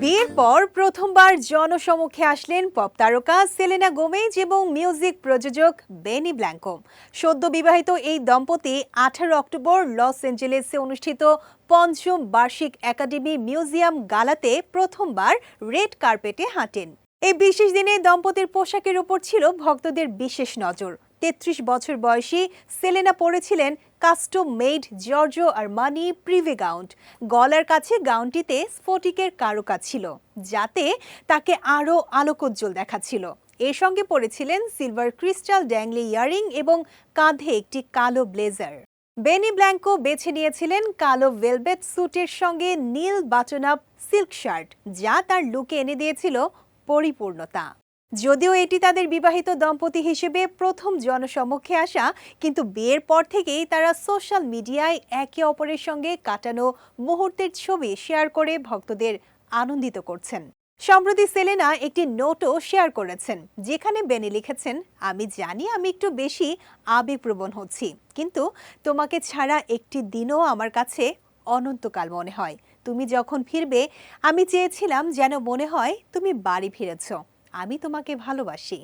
বিয়ের পর প্রথমবার জনসমক্ষে আসলেন পপ তারকা সেলেনা গোমেজ এবং মিউজিক প্রযোজক বেনি ব্ল্যাঙ্কো। সদ্য বিবাহিত এই দম্পতি আঠারো অক্টোবর লস অ্যাঞ্জেলেসে অনুষ্ঠিত পঞ্চম বার্ষিক একাডেমি মিউজিয়াম গালাতে প্রথমবার রেড কার্পেটে হাঁটেন। এই বিশেষ দিনে দম্পতির পোশাকের উপর ছিল ভক্তদের বিশেষ নজর। তেত্রিশ বছর বয়সী Selena পরেছিলেন custom made Giorgio Armani Prive gown গলার কাছে গাউনটিতে স্ফটিকের কারুকাজ ছিল, যাতে তাকে আরও আলোকোজ্জ্বল দেখাচ্ছিল। এর সঙ্গে পরেছিলেন সিলভার ক্রিস্টাল ড্যাংলি ইয়ারিং এবং কাঁধে একটি কালো ব্লেজার। বেনি ব্ল্যাঙ্কো বেছে নিয়েছিলেন কালো ভেলভেট স্যুটের সঙ্গে নীল বাটন আপ সিল্ক শার্ট, যা তার লুকে এনে দিয়েছিল পরিপূর্ণতা। যদিও এটি তাদের বিবাহিত দম্পতি হিসেবে প্রথম জনসমক্ষে আসা, কিন্তু বিয়ের পর থেকেই তারা সোশ্যাল মিডিয়ায় একে অপরের সঙ্গে কাটানো মুহূর্তের ছবি শেয়ার করে ভক্তদের আনন্দিত করছেন। সম্প্রতি সেলেনা একটি নোটও শেয়ার করেছেন, যেখানে বেনি লিখেছেন, আমি জানি আমি একটু বেশি আবেগপ্রবণ হচ্ছি, কিন্তু তোমাকে ছাড়া একটি দিনও আমার কাছে অনন্তকাল মনে হয়। তুমি যখন ফিরবে, আমি চেয়েছিলাম যেন মনে হয় তুমি বাড়ি ফিরেছ। আমি তোমাকে ভালোবাসি।